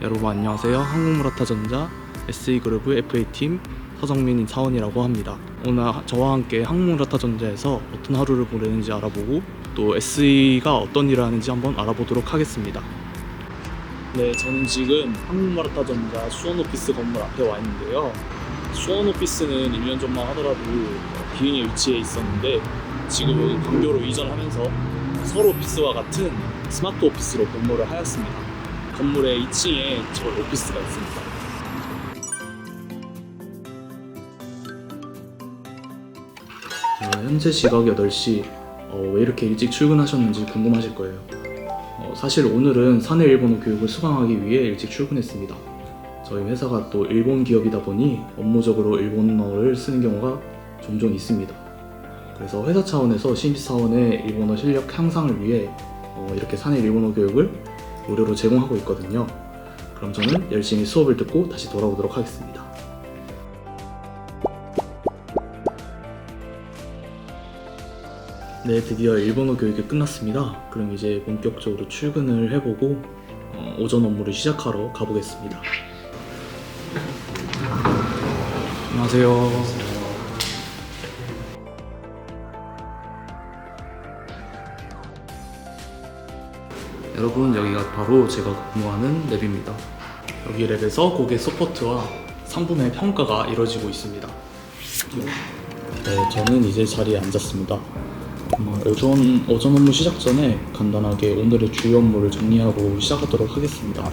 여러분 안녕하세요. 한국무라타전자 SE그룹 FA팀 서정민 사원이라고 합니다. 오늘 저와 함께 한국무라타전자에서 어떤 하루를 보내는지 알아보고 또 SE가 어떤 일을 하는지 한번 알아보도록 하겠습니다. 네, 저는 지금 한국마라타전자 수원오피스 건물 앞에 와 있는데요. 수원오피스는 1년 전만 하더라도 비행에 위치해 있었는데 지금은 광교로 이전하면서 서울 오피스와 같은 스마트 오피스로 건물을 하였습니다. 건물의 2층에 저희 오피스가 있습니다. 어, 현재 시각 8시 어, 왜 이렇게 일찍 출근하셨는지 궁금하실 거예요. 어, 사실 오늘은 사내 일본어 교육을 수강하기 위해 일찍 출근했습니다. 저희 회사가 또 일본 기업이다 보니 업무적으로 일본어를 쓰는 경우가 종종 있습니다. 그래서 회사 차원에서 신입사원의 일본어 실력 향상을 위해 어, 이렇게 사내 일본어 교육을 무료로 제공하고 있거든요. 그럼 저는 열심히 수업을 듣고 다시 돌아오도록 하겠습니다. 네, 드디어 일본어 교육이 끝났습니다. 그럼 이제 본격적으로 출근을 해보고 어, 오전 업무를 시작하러 가보겠습니다. 안녕하세요. 여러분 여기가 바로 제가 근무하는 랩입니다. 여기 랩에서 고객 서포트와 상품의 평가가 이루어지고 있습니다. 네, 저는 이제 자리에 앉았습니다. 어, 오전 오전 업무 시작 전에 간단하게 오늘의 주요 업무를 정리하고 시작하도록 하겠습니다.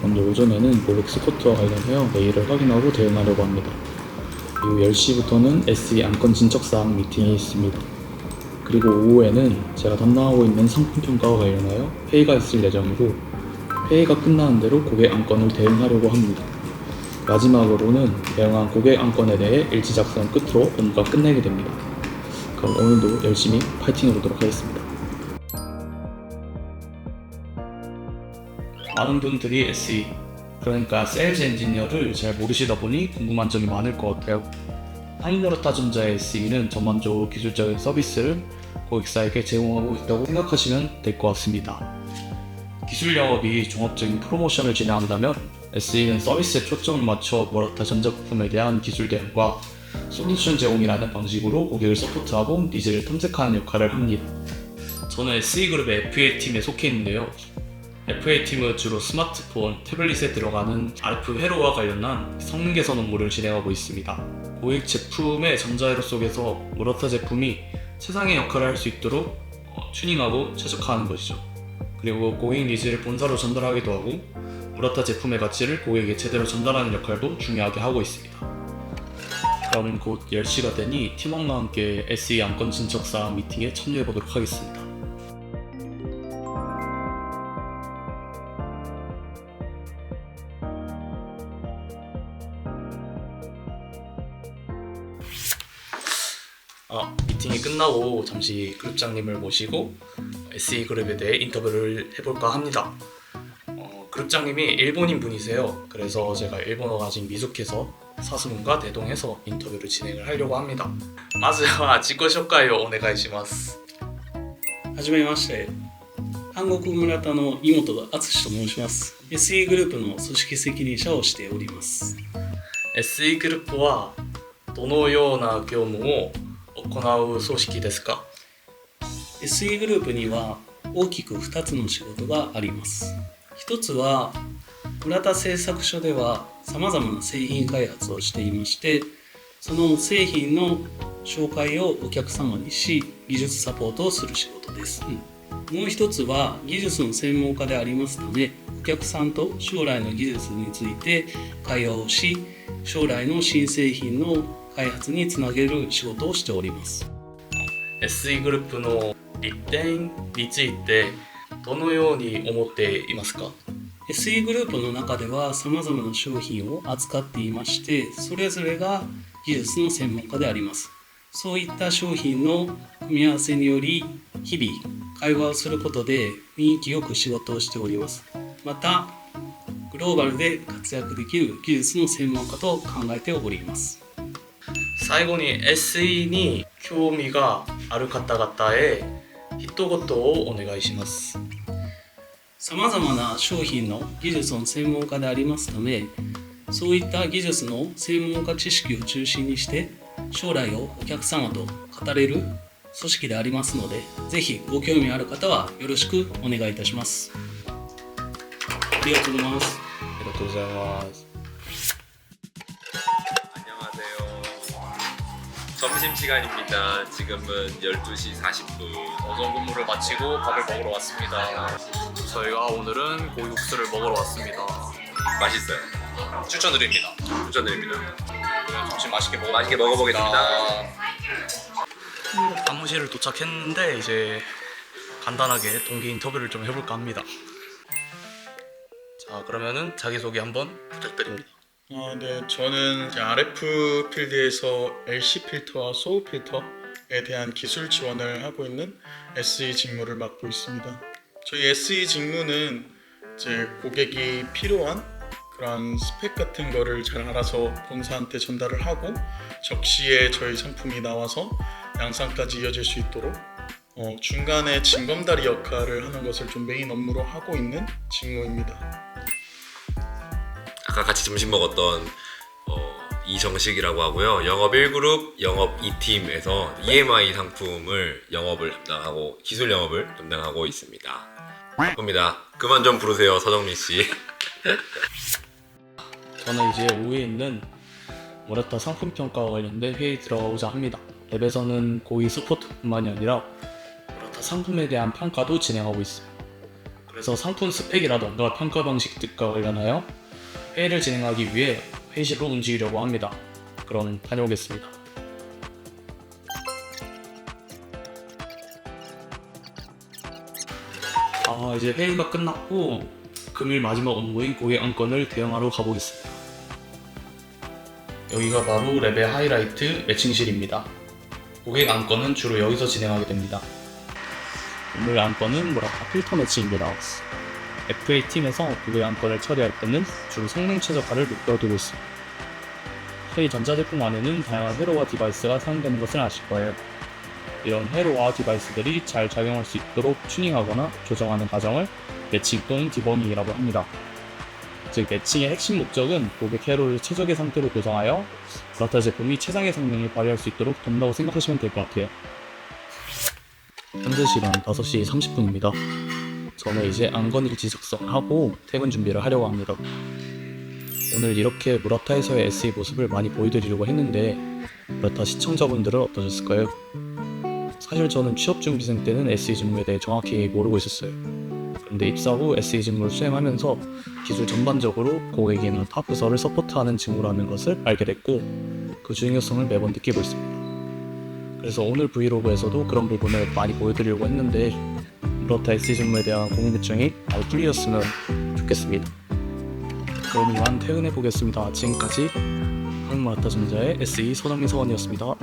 먼저 오전에는 고객 스쿼트와 관련하여 메일을 확인하고 대응하려고 합니다. 이후 10시부터는 SE 안건 진척사항 미팅이 있습니다. 그리고 오후에는 제가 담당하고 있는 상품 평가와 관련하여 회의가 있을 예정이고 회의가 끝나는 대로 고객 안건을 대응하려고 합니다. 마지막으로는 대응한 고객 안건에 대해 일지 작성 끝으로 업무가 끝내게 됩니다. 그럼 오늘도 열심히 파이팅 해보도록 하겠습니다. 많은 분들이 SE 그러니까 세일즈 엔지니어를 잘 모르시다 보니 궁금한 점이 많을 것 같아요. 하이너르타전자의 SE는 전반적으로 기술적인 서비스를 고객사에게 제공하고 있다고 생각하시면 될 것 같습니다. 기술 영업이 종합적인 프로모션을 진행한다면 SE는 서비스에 초점을 맞춰 머라타 전자부품에 대한 기술 대응과 솔루션 제공이라는 방식으로 고객을 서포트하고 니즈를 탐색하는 역할을 합니다. 저는 SE그룹의 FA팀에 속해 있는데요. FA팀은 주로 스마트폰, 태블릿에 들어가는 RF 회로와 관련한 성능 개선 업무를 진행하고 있습니다. 고객 제품의 전자회로 속에서 모라타 제품이 최상의 역할을 할 수 있도록 어, 튜닝하고 최적화하는 것이죠. 그리고 고객 니즈를 본사로 전달하기도 하고 모라타 제품의 가치를 고객에게 제대로 전달하는 역할도 중요하게 하고 있습니다. 그럼 곧 10시가 되니 팀원과 함께 SE 안건 진척 사항 미팅에 참여해 보도록 하겠습니다. 아, 미팅이 끝나고 잠시 그룹장님을 모시고 SE 그룹에 대해 인터뷰를 해볼까 합니다. 어, 그룹장님이 일본인 분이세요. 그래서 제가 일본어가 아직 미숙해서 사수분과 대동해서 인터뷰를 진행을 하려고 합니다. まずは自己紹介をお願いします。はじめまして韓国村田の井本敦と申します SE グループの組織責任者をしております SE グループはどのような業務を 行う組織ですか？SE グループには大きく2つの仕事があります。一つは村田製作所ではさまざまな製品開発をしていましてその製品の紹介をお客様にし技術サポートをする仕事です、もう一つは技術の専門家でありますためお客さんと将来の技術について会話をし将来の新製品の開発につなげる仕事をしております。SE グループの利点についてどのように思っていますか？SE グループの中ではさまざまな商品を扱っていましてそれぞれが技術の専門家であります。そういった商品の組み合わせにより日々会話をすることで雰囲気よく仕事をしております。またグローバルで活躍できる技術の専門家と考えております最後に SE に興味がある方々へ一言をお願いしますさまざまな商品の技術の専門家でありますためそういった技術の専門家知識を中心にして将来をお客様と語れる組織でありますのでぜひご興味ある方はよろしくお願いいたしますありがとうございますありがとうございます。 점심시간입니다. 지금은 12시 40분. 오전 근무를 마치고 밥을 먹으러 왔습니다. 저희가 오늘은 고기국수를 먹으러 왔습니다. 맛있어요. 추천드립니다. 추천드립니다. 점심 맛있게 먹어 맛있게 먹어보겠습니다. 사무실을 도착했는데 이제 간단하게 동기 인터뷰를 좀 해볼까 합니다. 자 그러면은 자기소개 한번 부탁드립니다. 아, 네, 저는 RF 필드에서 LC 필터와 소우 필터에 대한 기술 지원을 하고 있는 SE 직무를 맡고 있습니다. 저희 SE 직무는 이제 고객이 필요한 그런 스펙 같은 거를 잘 알아서 본사한테 전달을 하고 적시에 저희 상품이 나와서 양산까지 이어질 수 있도록 어, 중간에 징검다리 역할을 하는 것을 좀 메인 업무로 하고 있는 직무입니다. 아까 같이 점심 먹었던 어, 이정식이라고 하고요. 영업 1그룹, 영업 2팀에서 EMI 상품을 영업을 담당하고 기술 영업을 담당하고 있습니다. 바쁩니다. 그만 좀 부르세요, 서정민 씨. 저는 이제 오후에 있는 모라타 상품 평가와 관련된 회의 들어가고자 합니다. 랩에서는 고객 서포트뿐만이 아니라 모라타 상품에 대한 평가도 진행하고 있습니다. 그래서 상품 스펙이라던가 평가 방식 등과 관련하여 회의를 진행하기 위해 회의실로 움직이려고 합니다. 그럼 다녀오겠습니다. 아 이제 회의가 끝났고 금일 마지막 업무인 고객 안건을 대응하러 가보겠습니다. 여기가 바로 랩의 하이라이트 매칭실입니다. 고객 안건은 주로 여기서 진행하게 됩니다. 오늘 안건은 뭐랄까 필터 매칭입니다. FA 팀에서 고객 안건을 처리할 때는 주로 성능 최적화를 목표로 두고 있습니다. 회의 전자제품 안에는 다양한 회로와 디바이스가 사용되는 것을 아실 거예요. 이런 회로와 디바이스들이 잘 작용할 수 있도록 튜닝하거나 조정하는 과정을 매칭 또는 디버닝이라고 합니다. 즉 매칭의 핵심 목적은 고객 회로를 최적의 상태로 구성하여 브라타 제품이 최상의 성능을 발휘할 수 있도록 돕는다고 생각하시면 될 것 같아요. 현재 시간 5시 30분입니다. 저는 이제 안건일지 작성하고 퇴근 준비를 하려고 합니다. 오늘 이렇게 무라타에서의 SE 모습을 많이 보여드리려고 했는데 무라타 시청자분들은 어떠셨을까요? 사실 저는 취업준비생 때는 SE 직무에 대해 정확히 모르고 있었어요. 그런데 입사 후 SE 직무를 수행하면서 기술 전반적으로 고객이나 타 부서를 서포트하는 직무라는 것을 알게 됐고 그 중요성을 매번 느끼고 있습니다. 그래서 오늘 브이로그에서도 그런 부분을 많이 보여드리려고 했는데 그렇다 SE 직무에 대한 궁금증이 많이 풀리셨으면 좋겠습니다. 그럼 이만 퇴근해 보겠습니다. 지금까지 한마타전자의 SE 손흥민 서원이었습니다.